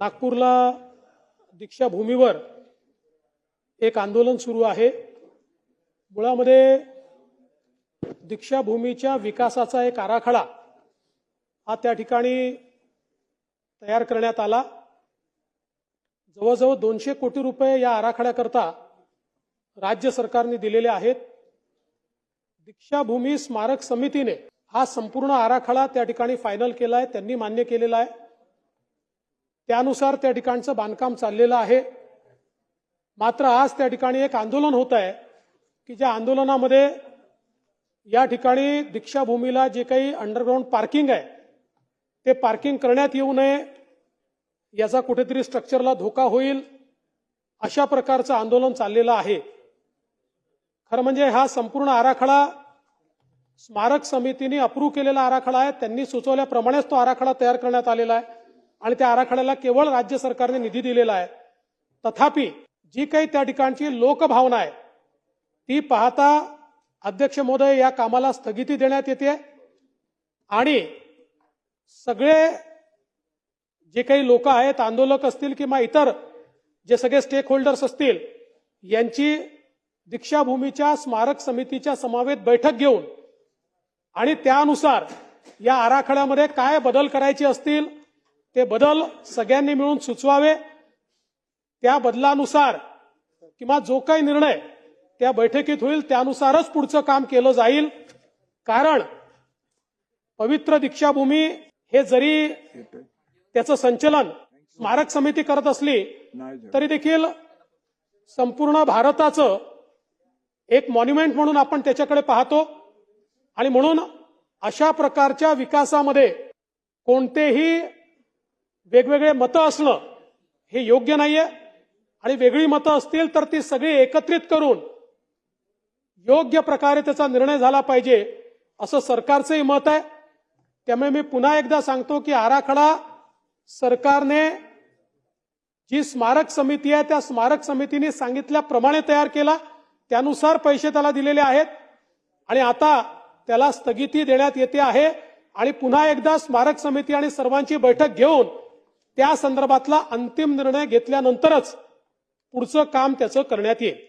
नागपूरला दीक्षाभूमीवर एक आंदोलन सुरू आहे. मुळामध्ये दीक्षाभूमीच्या विकासाचा एक आराखडा हा त्या ठिकाणी तयार करण्यात आला. जवळजवळ दोनशे कोटी रुपये या आराखड्याकरता राज्य सरकारने दिलेले आहेत. दीक्षाभूमी स्मारक समितीने हा संपूर्ण आराखडा त्या ठिकाणी फायनल केला आहे त्यांनी मान्य केलेला आहे. त्यानुसार त्या ठिकाणचं बांधकाम चाललेलं आहे. मात्र आज त्या ठिकाणी एक आंदोलन होत आहे की ज्या आंदोलनामध्ये या ठिकाणी दीक्षाभूमीला जे काही अंडरग्राऊंड पार्किंग आहे ते पार्किंग करण्यात येऊ नये याचा कुठेतरी स्ट्रक्चरला धोका होईल अशा प्रकारचं आंदोलन चाललेलं आहे. खरं म्हणजे हा संपूर्ण आराखडा स्मारक समितीने अप्रूव्ह केलेला आराखडा आहे. त्यांनी सुचवल्याप्रमाणेच तो आराखडा तयार करण्यात आलेला आहे. आणि त्या आराखड्याला केवळ राज्य सरकारने निधी दिलेला आहे. तथापि जी काही त्या ठिकाणची लोकभावना आहे ती पाहता अध्यक्ष महोदय या कामाला स्थगिती देण्यात येते. आणि सगळे जे काही लोक आहेत आंदोलक असतील किंवा इतर जे सगळे स्टेक होल्डर्स असतील यांची दीक्षाभूमीच्या स्मारक समितीच्या समावेत बैठक घेऊन आणि त्यानुसार या आराखड्यामध्ये काय बदल करायचे असतील ते बदल सगळ्यांनी मिळून सुचवावे. त्या बदलानुसार किंवा जो काही निर्णय त्या बैठकीत होईल त्यानुसारच पुढचं काम केलं जाईल. कारण पवित्र दीक्षाभूमी हे जरी त्याचं संचलन स्मारक समिती करत असली तरी देखील संपूर्ण भारताचं एक मॉन्युमेंट म्हणून आपण त्याच्याकडे पाहतो. आणि म्हणून अशा प्रकारच्या विकासामध्ये कोणतेही वेगवेगळे मतं असणं हे योग्य नाहीये. आणि वेगळी मतं असतील तर ती सगळी एकत्रित करून योग्य प्रकारे त्याचा निर्णय झाला पाहिजे असं सरकारचंही मत आहे. त्यामुळे मी पुन्हा एकदा सांगतो की आराखडा सरकारने जी स्मारक समिती आहे त्या स्मारक समितीने सांगितल्याप्रमाणे तयार केला. त्यानुसार पैसे त्याला दिलेले आहेत. आणि आता त्याला स्थगिती देण्यात येते आहे. आणि पुन्हा एकदा स्मारक समिती आणि सर्वांची बैठक घेऊन त्या संदर्भातला अंतिम निर्णय घेतल्यानंतरच पुढचं काम त्याचं करण्यात येईल.